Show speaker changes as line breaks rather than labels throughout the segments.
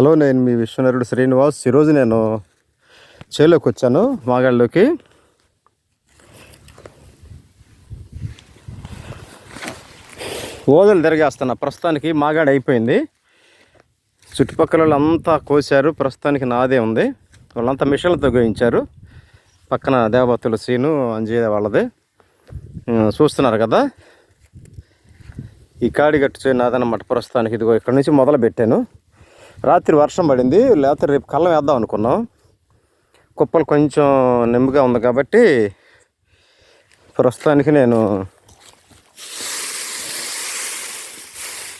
Hello నేను మీ విశ్వనరుడు శ్రీనివాస్. ఈరోజు నేను చేలోకి వచ్చాను మాగాళ్ళలోకి. ఓదలు తిరిగేస్తున్నా ప్రస్తుతానికి మాగాడ అయిపోయింది. చుట్టుపక్కల వాళ్ళంతా కోసారు ప్రస్తుతానికి నాదే ఉంది. వాళ్ళంతా మిషన్లతో గోయించారు. పక్కన దేవతలు సీను అంజయ్య వాళ్ళది. చూస్తున్నారు కదా. ఈ కాడి గట్టు చేయి ప్రస్తుతానికి. ఇదిగో ఇక్కడ నుంచి మొదలు పెట్టాను రాత్రి వర్షం పడింది లేకపోతే రేపు కళ్ళం వేద్దాం అనుకున్నాం. కుప్పలు కొంచెం నెమ్మగా ఉంది కాబట్టి ప్రస్తుతానికి నేను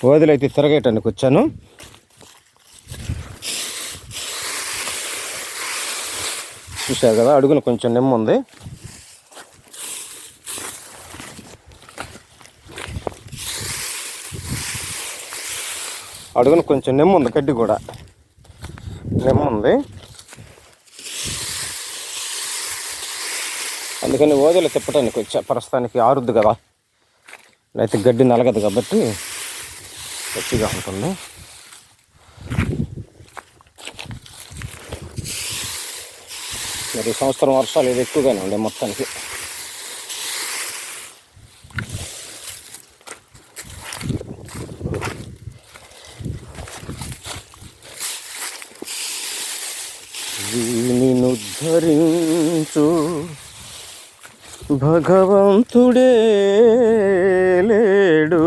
వదిలైతే తిరగేయటానికి వచ్చాను. చూశారు కదా అడుగున కొంచెం నిమ్మ ఉంది అడుగున కొంచెం నెమ్మ ఉంది గడ్డి కూడా. నెమ్మ ఉంది. అందుకని ఓదలు తిప్పటానికి వచ్చా. ప్రస్తుతానికి ఆరుద్ది కదా. అయితే గడ్డి నలగదు కాబట్టి గట్టిగా ఉంటుంది. మరి సంవత్సరం వర్షాలు ఇది ఎక్కువగానే ఉండే మొత్తానికి నిన్ను ధరించు. భగవంతుడే లేడు.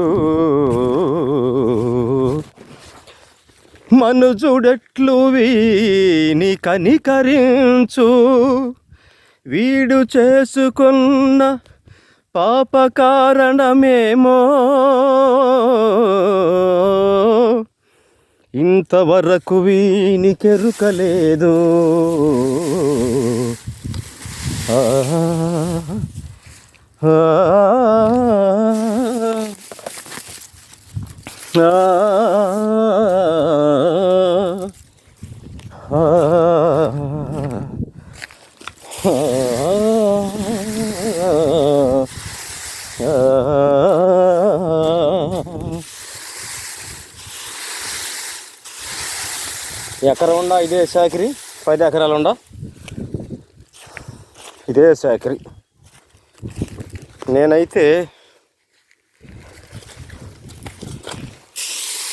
మనుజుడెట్లు వీని కనికరించు. వీడు చేసుకున్న పాప కారణమేమో. ఇంతవరకు వీనికెరుకలేదు ఎకరం ఉండా ఇదే శాఖరి పది ఎకరాలు ఉండా? ఇదే శాఖరి నేనైతే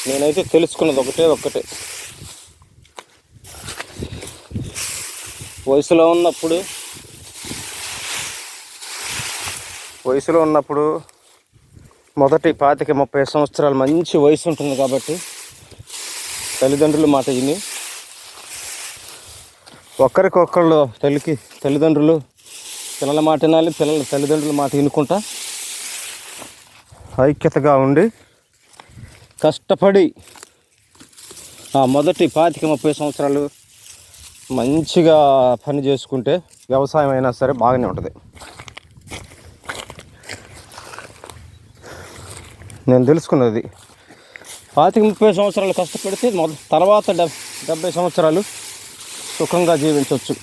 నేనైతే తెలుసుకున్నది ఒకటే ఒక్కటే. వయసులో ఉన్నప్పుడు వయసులో ఉన్నప్పుడు మొదటి పాతిక ముప్పై సంవత్సరాలు మంచి వయసు ఉంటుంది కాబట్టి తల్లిదండ్రులు మాట విని ఒకరికొకళ్ళు తల్లికి తల్లిదండ్రులు పిల్లల మాట వినాలి పిల్లల తల్లిదండ్రుల మాట వినుకుంటా. ఐక్యతగా ఉండి కష్టపడి ఆ మొదటి పాతిక ముప్పై సంవత్సరాలు మంచిగా పని చేసుకుంటే వ్యవసాయం అయినా సరే బాగానే ఉంటుంది. నేను తెలుసుకున్నది. పాతిక ముప్పై సంవత్సరాలు కష్టపడితే మొద తర్వాత డెబ్ డెబ్బై సంవత్సరాలు సుఖంగా జీవించవచ్చు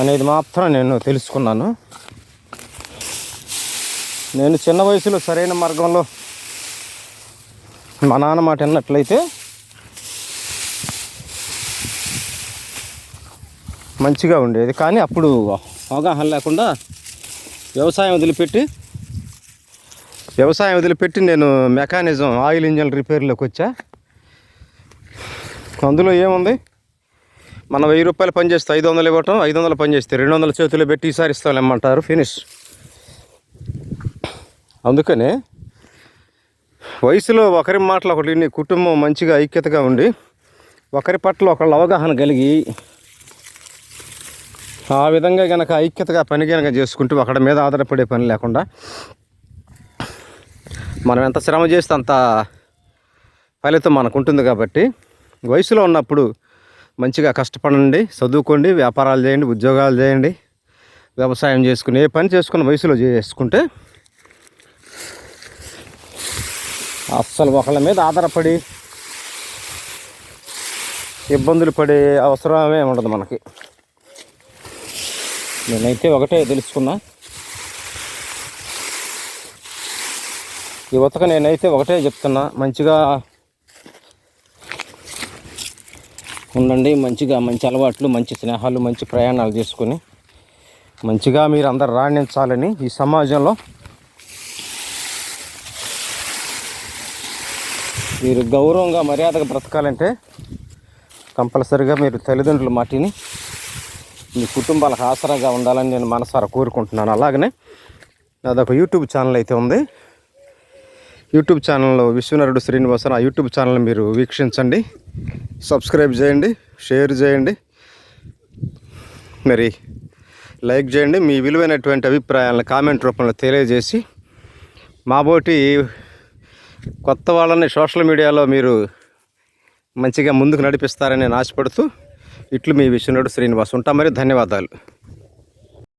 అనేది మాత్రం నేను తెలుసుకున్నాను. నేను చిన్న వయసులో సరైన మార్గంలో మా నాన్న మాట విన్నట్లయితే మంచిగా ఉండేది. కానీ అప్పుడు అవగాహన లేకుండా వ్యవసాయం వదిలిపెట్టి వ్యవసాయం వదిలిపెట్టి నేను మెకానిజం ఆయిల్ ఇంజన్ రిపేర్లోకి వచ్చా. అందులో ఏముంది? మనం వెయ్యి రూపాయలు పని చేస్తే ఐదు వందలు ఇవ్వటం ఐదు వందలు పని చేస్తే రెండు వందల చేతులు పెట్టి ఈసారి ఇస్తామేమంటారు ఫినిష్ అందుకనే వయసులో ఒకరి మాటలు ఒకటి విని కుటుంబం మంచిగా ఐక్యతగా ఉండి ఒకరి పట్ల ఒకళ్ళ అవగాహన కలిగి ఆ విధంగా గనక ఐక్యతగా పని కనుక చేసుకుంటూ ఒకడి మీద ఆధారపడే పని లేకుండా మనం ఎంత శ్రమ చేస్తే అంత ఫలితం మనకు ఉంటుంది కాబట్టి వయసులో ఉన్నప్పుడు మంచిగా కష్టపడండి చదువుకోండి వ్యాపారాలు చేయండి ఉద్యోగాలు చేయండి వ్యవసాయం చేసుకుని ఏ పని చేసుకున్న వయసులో చేసుకుంటే అస్సలు ఒకళ్ళ మీద ఆధారపడి ఇబ్బందులు పడే అవసరమే ఉండదు మనకి. నేనైతే ఒకటే తెలుసుకున్నా. యువతకు నేనైతే ఒకటే చెప్తున్నా మంచిగా ఉండండి మంచిగా మంచి అలవాట్లు మంచి స్నేహాలు మంచి ప్రయాణాలు చేసుకొని మంచిగా మీరు అందరు రాణించాలని ఈ సమాజంలో మీరు గౌరవంగా మర్యాదగా బ్రతకాలంటే కంపల్సరిగా మీరు తల్లిదండ్రుల మాటిని మీ కుటుంబాలకు ఆసరాగా ఉండాలని నేను మనసారా కోరుకుంటున్నాను. అలాగనే నాదొక యూట్యూబ్ ఛానల్ అయితే ఉంది. యూట్యూబ్ ఛానల్లో విశ్వనరుడు శ్రీనివాసన్ ఆ యూట్యూబ్ ఛానల్ మీరు వీక్షించండి. సబ్స్క్రైబ్ చేయండి షేర్ చేయండి. మరి లైక్ చేయండి మీ విలువైనటువంటి అభిప్రాయాలను కామెంట్ రూపంలో తెలియజేసి మాబోటి కొత్త వాళ్ళని సోషల్ మీడియాలో మీరు మంచిగా ముందుకు నడిపిస్తారని ఆశపడుతూ ఇట్లు మీ విష్ణుడు శ్రీనివాస్ ఉంటాం. మరి ధన్యవాదాలు.